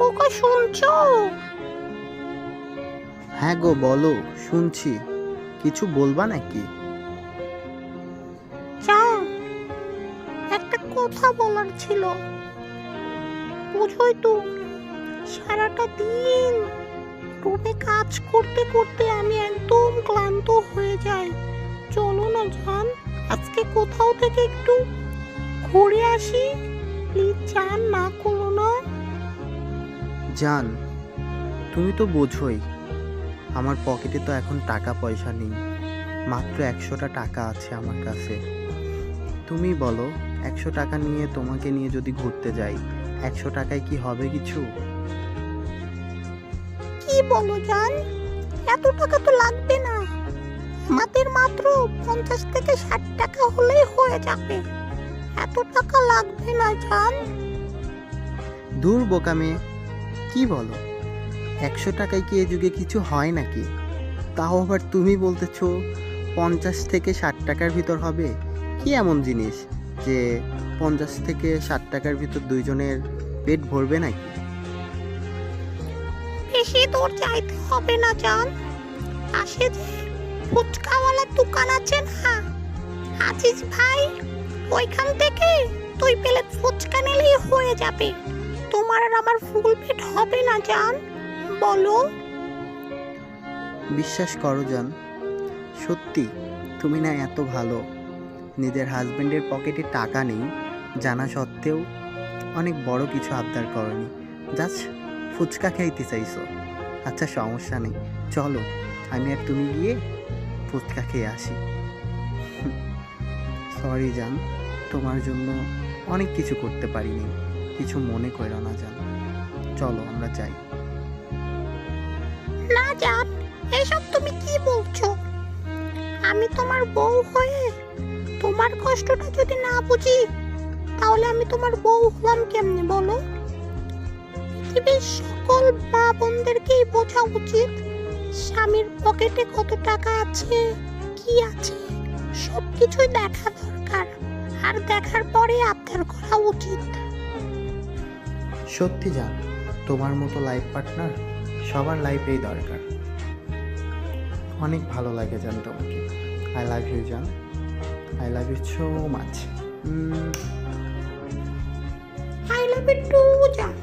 ওকে শুনছো? হ্যাঁ গো বলো শুনছি। কিছু বলবা নাকি? একটা কথা বলার ছিল। বুঝোই তো সারাটা দিন রুমে কাজ করতে করতে আমি একদম ক্লান্ত হয়ে যাই। চলো না জান আজকে কোথাও থেকে একটু ঘুরে আসি। প্লিজ জান না করো জান তুমি তো বোঝোই আমার পকেটে তো এখন টাকা পয়সা নেই মাত্র একশোটা টাকা আছে আমার কাছে। তুমি বলো একশো টাকা নিয়ে তোমাকে নিয়ে যদি ঘুরতে যাই একশো টাকায় কি হবে কিছু? কি বলো জান এত টাকা তো লাগবে না। আমাদের মাত্র পঞ্চাশ থেকে ষাট টাকা হলেই হয়ে যাবে। এত টাকা লাগবে না জান। দূর বোকা মেয়ে কি বলো? একশো টাকায় কি এ যুগে কিছু হয় নাকি? তাও আবার তুমি বলতেছ পঞ্চাশ থেকে ষাট টাকার ভিতর হবে? কি এমন জিনিস যে পঞ্চাশ থেকে ষাট টাকার ভিতর দুইজনের পেট ভরবে নাকি? বেশি দূর যাইতে হবে না, জান। পাশে যে ফুচকাওয়ালার দোকান আছে না, আজিজ ভাই, ওইখান থেকে তুই প্লেট ফুচকা নিলেই হয়ে যাবে। তোমার আর আমার ফুল পেট হবে না, জান? বলো। বিশ্বাস করো, জান। সত্যি, তুমি না এত ভালো। নিজের হাজবেন্ডের পকেটে টাকা নেই, জানা সত্ত্বেও অনেক বড় কিছু আবদার করনি। জাস্ট ফুচকা খাইতে চাইছো। আচ্ছা সমস্যা নেই। চলো, আমি আর তুমি গিয়ে ফুচকা খেয়ে আসি। সরি, জান, তোমার জন্য অনেক কিছু করতে পারিনি। কিছু মনে করো না, জান। চলো, আমরা যাই। না, জান, এসব তুমি কি বলছো? আমি তোমার বউ হয়ে তোমার কষ্টটা যদি না বুঝি, তাহলে আমি তোমার বউ হলাম কেমনে, বলো? পৃথিবীর সকল মা বোনদেরকেই বোঝা উচিত স্বামীর পকেটে কত টাকা আছে, কি আছে সব কিছুই দেখা দরকার। আর দেখার পরে আবদার করা উচিত। সত্যি যা তোমার মতো লাইফ পার্টনার সবার লাইফেই দরকার। অনেক ভালো লাগে জান তোমাকে। আই লাভ ইউ জান। I love you so much I love you too জান।